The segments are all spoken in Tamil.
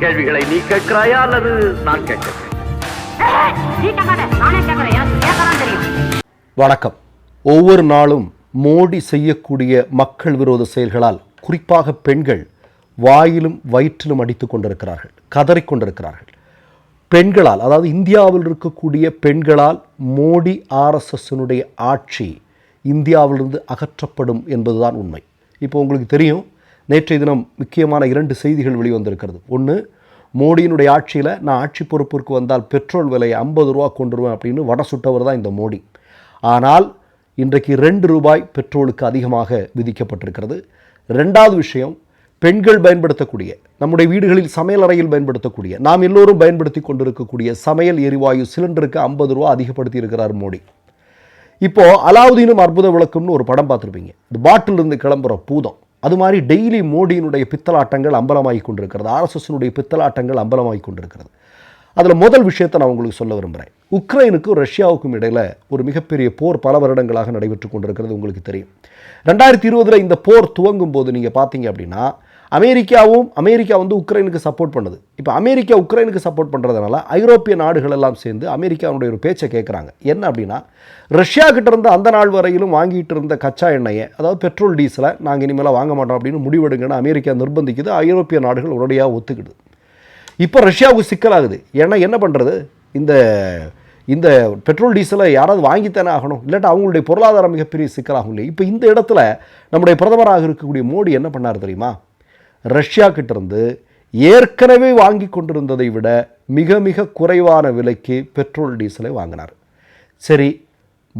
கேள்விகளை நீ கேட்கிறாயா அல்லது நான் கேட்கிறேன்? வணக்கம். ஒவ்வொரு நாளும் மோடி செய்யக்கூடிய மக்கள் விரோத செயல்களால் குறிப்பாக பெண்கள் வாயிலும் வயிற்றிலும் அடித்துக் கொண்டிருக்கிறார்கள் கதறிக்கொண்டிருக்கிறார்கள் பெண்களால் அதாவது இந்தியாவில் இருக்கக்கூடிய பெண்களால் மோடி ஆர்எஸ்எஸ்னுடைய ஆட்சி இந்தியாவிலிருந்து அகற்றப்படும் என்பதுதான் உண்மை. இப்போ உங்களுக்கு தெரியும் நேற்றைய தினம் முக்கியமான இரண்டு செய்திகள் வெளிவந்திருக்கிறது. ஒன்று மோடியினுடைய ஆட்சியில் நான் ஆட்சி பொறுப்பிற்கு வந்தால் பெட்ரோல் விலையை ஐம்பது ரூபா கொண்டுருவேன் அப்படின்னு வட சுட்டவர் தான் இந்த மோடி. ஆனால் இன்றைக்கு ரெண்டு ரூபாய் பெட்ரோலுக்கு அதிகமாக விதிக்கப்பட்டிருக்கிறது. ரெண்டாவது விஷயம் பெண்கள் பயன்படுத்தக்கூடிய நம்முடைய வீடுகளில் சமையல் அறையில் பயன்படுத்தக்கூடிய நாம் எல்லோரும் பயன்படுத்தி கொண்டிருக்கக்கூடிய சமையல் எரிவாயு சிலிண்டருக்கு ஐம்பது ரூபா அதிகப்படுத்தி இருக்கிறார் மோடி. இப்போது அலாவுதீனும் அற்புத விளக்கம்னு ஒரு படம் பார்த்துருப்பீங்க. இந்த பாட்டிலிருந்து கிளம்புற பூதம். அது மாதிரி டெய்லி மோடியினுடைய பித்தலாட்டங்கள் அம்பலமாகி கொண்டிருக்கிறது. ஆர்எஸ்எஸ்னுடைய பித்தலாட்டங்கள் அம்பலமாகி கொண்டிருக்கிறது. அதில் முதல் விஷயத்தை நான் உங்களுக்கு சொல்ல விரும்புகிறேன் உக்ரைனுக்கும் ரஷ்யாவுக்கும் இடையில் ஒரு மிகப்பெரிய போர் பல வருடங்களாக நடைபெற்று கொண்டிருக்கிறது உங்களுக்கு தெரியும். ரெண்டாயிரத்தி இருபதில் இந்த போர் துவங்கும் போது நீங்கள் பார்த்தீங்க அப்படின்னா அமெரிக்காவும் அமெரிக்கா வந்து உக்ரைனுக்கு சப்போர்ட் பண்ணுது. இப்போ அமெரிக்கா உக்ரைனுக்கு சப்போர்ட் பண்ணுறதுனால ஐரோப்பிய நாடுகள் எல்லாம் சேர்ந்து அமெரிக்காவுடைய ஒரு பேச்சை கேட்குறாங்க என்ன அப்படின்னா ரஷ்யா கிட்ட இருந்து அந்த நாள் வரையிலும் வாங்கிட்டு இருந்த கச்சா எண்ணெயை அதாவது பெட்ரோல் டீசலை நாங்கள் இனிமேல் வாங்க மாட்டோம் அப்படின்னு முடிவெடுங்கன்னு அமெரிக்கா நிர்பந்திக்குது. ஐரோப்பிய நாடுகள் உடனடியாக ஒத்துக்கிடுது இப்போ ரஷ்யாவுக்கு சிக்கலாகுது. ஏன்னா என்ன பண்ணுறது இந்த இந்த பெட்ரோல் டீசலை யாராவது வாங்கித்தானே ஆகணும். இல்லாட்டா அவங்களுடைய பொருளாதாரம் மிகப்பெரிய சிக்கலாகும் இல்லையா? இப்போ இந்த இடத்துல நம்முடைய பிரதமராக இருக்கக்கூடிய மோடி என்ன பண்ணார் தெரியுமா? ரஷ்யா கிட்டேருந்து ஏற்கனவே வாங்கி கொண்டிருந்ததை விட மிக மிக குறைவான விலைக்கு பெட்ரோல் டீசலை வாங்கினார். சரி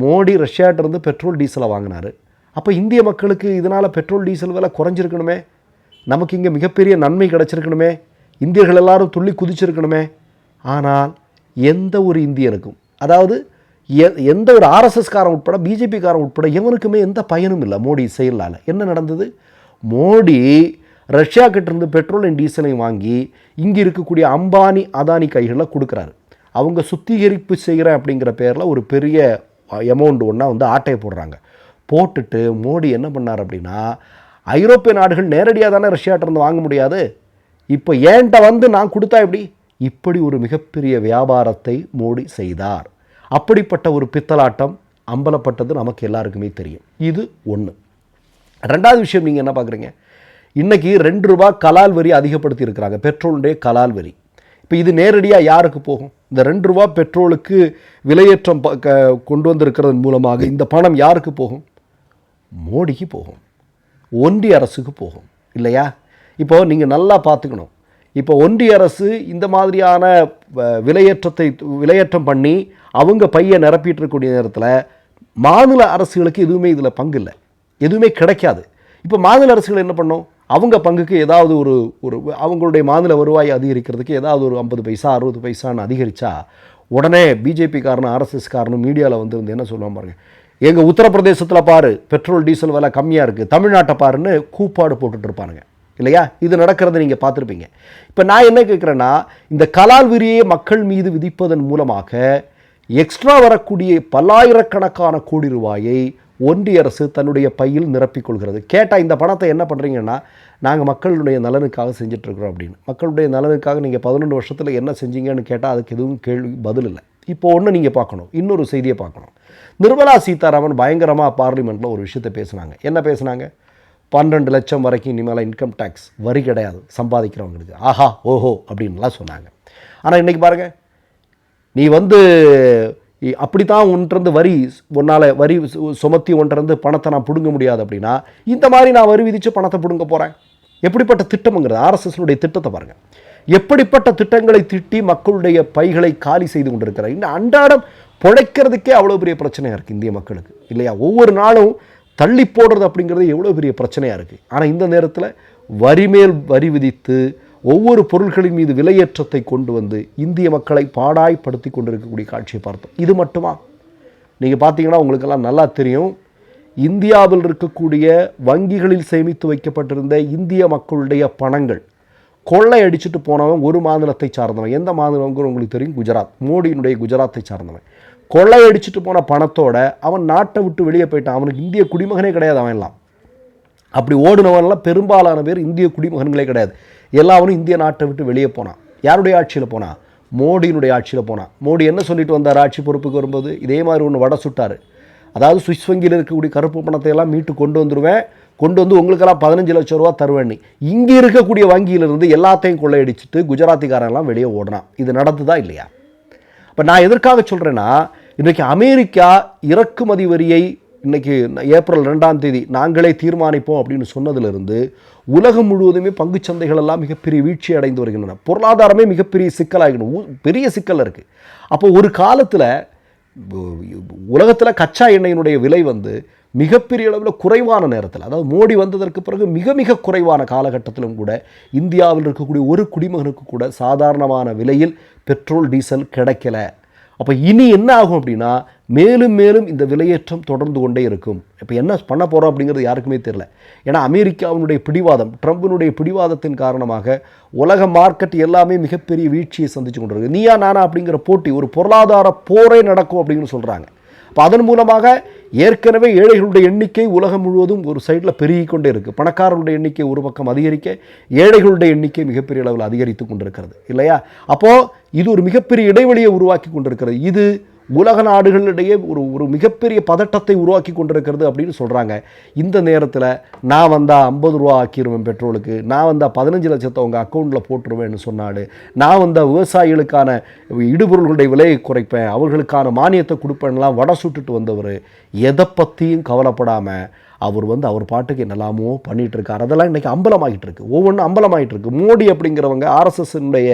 மோடி ரஷ்யாட்டிருந்து பெட்ரோல் டீசலை வாங்கினார். அப்போ இந்திய மக்களுக்கு இதனால் பெட்ரோல் டீசல் விலை குறைஞ்சிருக்கணுமே? நமக்கு இங்கே மிகப்பெரிய நன்மை கிடச்சிருக்கணுமே? இந்தியர்கள் எல்லாரும் துள்ளி குதிச்சிருக்கணுமே? ஆனால் எந்த ஒரு இந்தியனுக்கும் அதாவது எ- எந்த ஒரு ஆர்எஸ்எஸ்காரன் உட்பட பிஜேபிக்காரன் உட்பட எவனுக்குமே எந்த பயனும் இல்லை மோடி செயலால் என்ன நடந்தது? மோடி ரஷ்யா கிட்டேருந்து பெட்ரோலையும் டீசலையும் வாங்கி இங்கே இருக்கக்கூடிய அம்பானி அதானி கைகளில் கொடுக்குறாரு. அவங்க சுத்திகரிப்பு செய்கிறேன் அப்படிங்கிற பேரில் ஒரு பெரிய அமௌண்ட் ஒன்றா வந்து ஆட்டையை போடுறாங்க. போட்டுட்டு மோடி என்ன பண்ணார் அப்படின்னா ஐரோப்பிய நாடுகள் நேரடியாக தானே ரஷ்யாட்டிருந்து வாங்க முடியாது. இப்போ ஏன்ட்ட வந்து நான் கொடுத்தா எப்படி? இப்படி ஒரு மிகப்பெரிய வியாபாரத்தை மோடி செய்தார். அப்படிப்பட்ட ஒரு பித்தலாட்டம் அம்பலப்பட்டது நமக்கு எல்லாருக்குமே தெரியும். இது ஒன்று ரெண்டாவது விஷயம் நீங்கள் என்ன பார்க்குறீங்க? இன்றைக்கி ரெண்டு ரூபா கலால் வரி அதிகப்படுத்தி இருக்கிறாங்க. பெட்ரோலுடைய கலால் வரி. இப்போ இது நேரடியாக யாருக்கு போகும்? இந்த ரெண்டு ரூபா பெட்ரோலுக்கு விலையேற்றம் ப- க- கொண்டு வந்திருக்கிறதன் மூலமாக இந்த பணம் யாருக்கு போகும்? மோடிக்கு போகும். ஒன்றிய அரசுக்கு போகும். இல்லையா? இப்போ நீங்கள் நல்லா பார்த்துக்கணும். இப்போ ஒன்றிய அரசு இந்த மாதிரியான வ- விலையேற்றத்தை விலையேற்றம் பண்ணி அவங்க பையை நிரப்பிட்டு இருக்கக்கூடிய நேரத்தில் மாநில அரசுகளுக்கு எதுவுமே இதில் பங்கு இல்லை. எதுவுமே கிடைக்காது. இப்போ மாநில அரசுகள் என்ன பண்ணும்? அவங்க பங்குக்கு ஏதாவது ஒரு ஒரு அவங்களுடைய மாநில வருவாய் அதிகரிக்கிறதுக்கு ஏதாவது ஒரு ஐம்பது பைசா அறுபது பைசான்னு அதிகரித்தா உடனே பிஜேபி காரணம் ஆர்எஸ்எஸ் காரணம் மீடியாவில் வந்து வந்து என்ன சொல்லுவாங்க பாருங்க எங்கள் உத்தரப்பிரதேசத்தில் பாரு பெட்ரோல் டீசல் விலை கம்மியாக இருக்குது தமிழ்நாட்டை பாருன்னு கூப்பாடு போட்டுட்டு இருப்பானுங்க. இல்லையா? இது நடக்கிறத நீங்கள் பார்த்துருப்பீங்க. இப்போ நான் என்ன கேட்குறேன்னா இந்த கலால் விரியை மக்கள் மீது விதிப்பதன் மூலமாக எக்ஸ்ட்ரா வரக்கூடிய பல்லாயிரக்கணக்கான கோடி ரூபாயை ஒன்றிய அரசு தன்னுடைய பையில் நிரப்பிக் கொள்கிறது. கேட்டால் இந்த பணத்தை என்ன பண்ணுறீங்கன்னா நாங்கள் மக்களுடைய நலனுக்காக செஞ்சிட்ருக்குறோம் அப்படின்னு. மக்களுடைய நலனுக்காக நீங்கள் பதினொன்று வருஷத்தில் என்ன செஞ்சீங்கன்னு கேட்டால் அதுக்கு எதுவும் கேள்வி பதில் இல்லை. இப்போ ஒன்று நீங்கள் பார்க்கணும். இன்னொரு செய்தியை பார்க்கணும். நிர்மலா சீதாராமன் பயங்கரமாக பார்லிமெண்ட்டில் ஒரு விஷயத்தை பேசுனாங்க. என்ன பேசுனாங்க? பன்னெண்டு லட்சம் வரைக்கும் இனிமேல் இன்கம் டேக்ஸ் வரி கிடையாது. சம்பாதிக்கிறவங்களுக்கு. ஆஹா ஓஹோ அப்படின்லாம் சொன்னாங்க. ஆனால் இன்றைக்கி பாருங்கள் நீ வந்து இ- அப்படித்தான் ஒன்றிருந்து வரி உன்னால் வரி சு- சுமத்தி ஒன்றிருந்து பணத்தை நான் பிடுங்க முடியாது அப்படின்னா இந்த மாதிரி நான் வரி விதித்து பணத்தை பிடுங்க போகிறேன் எப்படிப்பட்ட திட்டம்ங்கிறது ஆர்எஸ்எஸ்னுடைய திட்டத்தை பாருங்கள் எப்படிப்பட்ட திட்டங்களை திட்டி மக்களுடைய பைகளை காலி செய்து கொண்டிருக்கிறார் இந்த அன்றாடம் பிழைக்கிறதுக்கே அவ்வளோ பெரிய பிரச்சனையாக இருக்குது இந்திய மக்களுக்கு இல்லையா? ஒவ்வொரு நாளும் தள்ளி போடுறது அப்படிங்கிறது எவ்வளோ பெரிய பிரச்சனையாக இருக்குது ஆனால் இந்த நேரத்தில் வரி மேல் வரி விதித்து ஒவ்வொரு பொருட்களின் மீது விலையேற்றத்தை கொண்டு வந்து இந்திய மக்களை பாடாய்ப்படுத்தி கொண்டிருக்கக்கூடிய காட்சியை பார்த்தோம். இது மட்டுமா? நீங்கள் பார்த்தீங்கன்னா உங்களுக்கெல்லாம் நல்லா தெரியும். இந்தியாவில் இருக்கக்கூடிய வங்கிகளில் சேமித்து வைக்கப்பட்டிருந்த இந்திய மக்களுடைய பணங்கள் கொள்ளை அடிச்சுட்டு போனவன் ஒரு மாநிலத்தை சார்ந்தவன். எந்த மாநிலங்கிற உங்களுக்கு தெரியும்? குஜராத். மோடியினுடைய குஜராத்தை சார்ந்தவன். கொள்ளை அடிச்சுட்டு போன பணத்தோட அவன் நாட்டை விட்டு வெளியே போயிட்டான். அவனுக்கு இந்திய குடிமகனே கிடையாது அவன் எல்லாம். அப்படி ஓடுனவன்லாம் பெரும்பாலான பேர் இந்திய குடிமகன்களே கிடையாது. எல்லாவரும் இந்திய நாட்டை விட்டு வெளியே போனான். யாருடைய ஆட்சியில் போனான் மோடியினுடைய ஆட்சியில் போனான் மோடி என்ன சொல்லிட்டு வந்தார்? ஆட்சி பொறுப்புக்கு வரும்போது இதே மாதிரி ஒன்று வடை சுட்டார். அதாவது சுவிஸ் வங்கியில் இருக்கக்கூடிய கருப்பு பணத்தை எல்லாம் மீட்டு கொண்டு வந்துடுவேன் கொண்டு வந்து உங்களுக்கெல்லாம் பதினஞ்சு லட்சம் ரூபா தருவேன் இங்கே இருக்கக்கூடிய வங்கியிலிருந்து எல்லாத்தையும் கொள்ளையடிச்சிட்டு குஜராத்திக்காரன் எல்லாம் வெளியே ஓடினான். இது நடந்துதா இல்லையா? இப்போ நான் எதற்காக சொல்கிறேன்னா இன்றைக்கி அமெரிக்கா இறக்குமதி வரியை இன்றைக்கி ஏப்ரல் ரெண்டாம் தேதி நாங்களே தீர்மானிப்போம் அப்படின்னு சொன்னதிலிருந்து உலகம் முழுவதுமே பங்குச் சந்தைகள் எல்லாம் மிகப்பெரிய வீழ்ச்சி அடைந்து வருகின்றன. பொருளாதாரமே மிகப்பெரிய சிக்கலாகிடும். பெரிய சிக்கல் இருக்குது அப்போ ஒரு காலத்தில் உலகத்தில் கச்சா எண்ணெயினுடைய விலை வந்து மிகப்பெரிய அளவில் குறைவான நேரத்தில் அதாவது மோடி வந்ததற்கு பிறகு மிக மிக குறைவான காலகட்டத்திலும் கூட இந்தியாவில் இருக்கக்கூடிய ஒரு குடிமகனுக்கு கூட சாதாரணமான விலையில் பெட்ரோல் டீசல் கிடைக்கல. அப்போ இனி என்ன ஆகும் அப்படின்னா மேலும் மேலும் இந்த விலையேற்றம் தொடர்ந்து கொண்டே இருக்கும். இப்போ என்ன பண்ண போகிறோம் அப்படிங்கிறது யாருக்குமே தெரில ஏன்னா அமெரிக்காவினுடைய பிடிவாதம் ட்ரம்பினுடைய பிடிவாதத்தின் காரணமாக உலக மார்க்கெட் எல்லாமே மிகப்பெரிய வீழ்ச்சியை சந்தித்து கொண்டிருக்கு. நீயா நானா அப்படிங்கிற போட்டி ஒரு பொருளாதார போரே நடக்கும் அப்படின்னு சொல்கிறாங்க அப்போ அதன் மூலமாக ஏற்கனவே ஏழைகளுடைய எண்ணிக்கை உலகம் முழுவதும் ஒரு சைடில் பெருகி கொண்டே இருக்குது பணக்காரர்களுடைய எண்ணிக்கை ஒரு பக்கம் அதிகரிக்க ஏழைகளுடைய எண்ணிக்கை மிகப்பெரிய அளவில் அதிகரித்து கொண்டிருக்கிறது. இல்லையா? அப்போது இது ஒரு மிகப்பெரிய இடைவெளியை உருவாக்கி கொண்டிருக்கிறது. இது உலக நாடுகளிடையே ஒரு ஒரு மிகப்பெரிய பதட்டத்தை உருவாக்கி கொண்டிருக்கிறது அப்படின்னு சொல்கிறாங்க இந்த நேரத்தில் நான் வந்தால் ஐம்பது ரூபா ஆக்கிடுவேன் பெட்ரோலுக்கு நான் வந்தால் பதினஞ்சு லட்சத்தை உங்கள் அக்கௌண்ட்டில் போட்டுருவேன்னு சொன்னாடு நான் வந்தால் விவசாயிகளுக்கான இடுபொருள்களுடைய விலையை குறைப்பேன் அவர்களுக்கான மானியத்தை கொடுப்பேன்லாம் வடை சுட்டுட்டு வந்தவர் எதை பற்றியும் கவலைப்படாமல் அவர் வந்து அவர் பாட்டுக்கு என்னெல்லாமோ பண்ணிகிட்ருக்கார் இருக்கார் அதெல்லாம் இன்றைக்கி அம்பலமாகிட்டு இருக்கு ஒவ்வொன்றும் அம்பலமாகிட்டு இருக்கு மோடி அப்படிங்கிறவங்க ஆர்எஸ்எஸ்னுடைய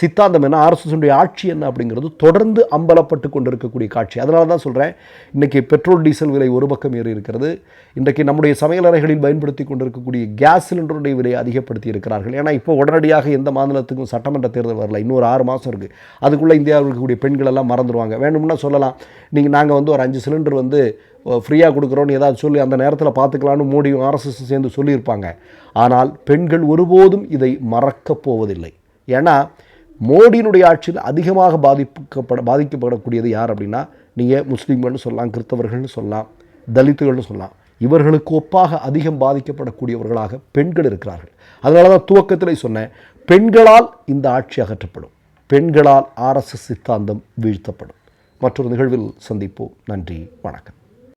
சித்தாந்தம் என்ன ஆர்எஸ்எஸ்னுடைய ஆட்சி என்ன அப்படிங்கிறது தொடர்ந்து அம்பலப்பட்டு கொண்டு இருக்கக்கூடிய காட்சி. அதனால தான் சொல்கிறேன் இன்றைக்கி பெட்ரோல் டீசல் விலை ஒரு பக்கம் ஏறி இருக்கிறது. இன்றைக்கு நம்முடைய சமையலறைகளில் பயன்படுத்தி கொண்டிருக்கக்கூடிய கேஸ் சிலிண்டருடைய விலையை அதிகப்படுத்தி இருக்கிறார்கள். ஏன்னா இப்போ உடனடியாக எந்த மாநிலத்துக்கும் சட்டமன்ற தேர்தல் வரல. இன்னொரு ஆறு மாதம் இருக்குது அதுக்குள்ளே இந்தியாவில் இருக்கக்கூடிய பெண்கள் எல்லாம் மறந்துடுவாங்க வேணும்னா சொல்லலாம். நீங்கள் நாங்கள் வந்து ஒரு அஞ்சு சிலிண்டர் வந்து ஃப்ரீயாக கொடுக்குறோன்னு ஏதாவது சொல்லி அந்த நேரத்தில் பார்த்துக்கலான்னு மோடியும் ஆர்எஸ்எஸ் சேர்ந்து சொல்லியிருப்பாங்க. ஆனால் பெண்கள் ஒருபோதும் இதை மறக்கப் போவதில்லை. ஏன்னா மோடியினுடைய ஆட்சியில் அதிகமாக பாதிக்கப்பட பாதிக்கப்படக்கூடியது யார் அப்படின்னா நீங்கள் முஸ்லீம்கள்னு சொல்லலாம் கிறிஸ்தவர்கள்னு சொல்லலாம் தலித்துகள்னு சொல்லலாம். இவர்களுக்கு ஒப்பாக அதிகம் பாதிக்கப்படக்கூடியவர்களாக பெண்கள் இருக்கிறார்கள். அதனால தான் துவக்கத்தில் சொன்னேன் பெண்களால் இந்த ஆட்சி அகற்றப்படும். பெண்களால் ஆர்எஸ்எஸ் சித்தாந்தம் வீழ்த்தப்படும். மற்றொரு நிகழ்வில் சந்திப்போம். நன்றி வணக்கம்.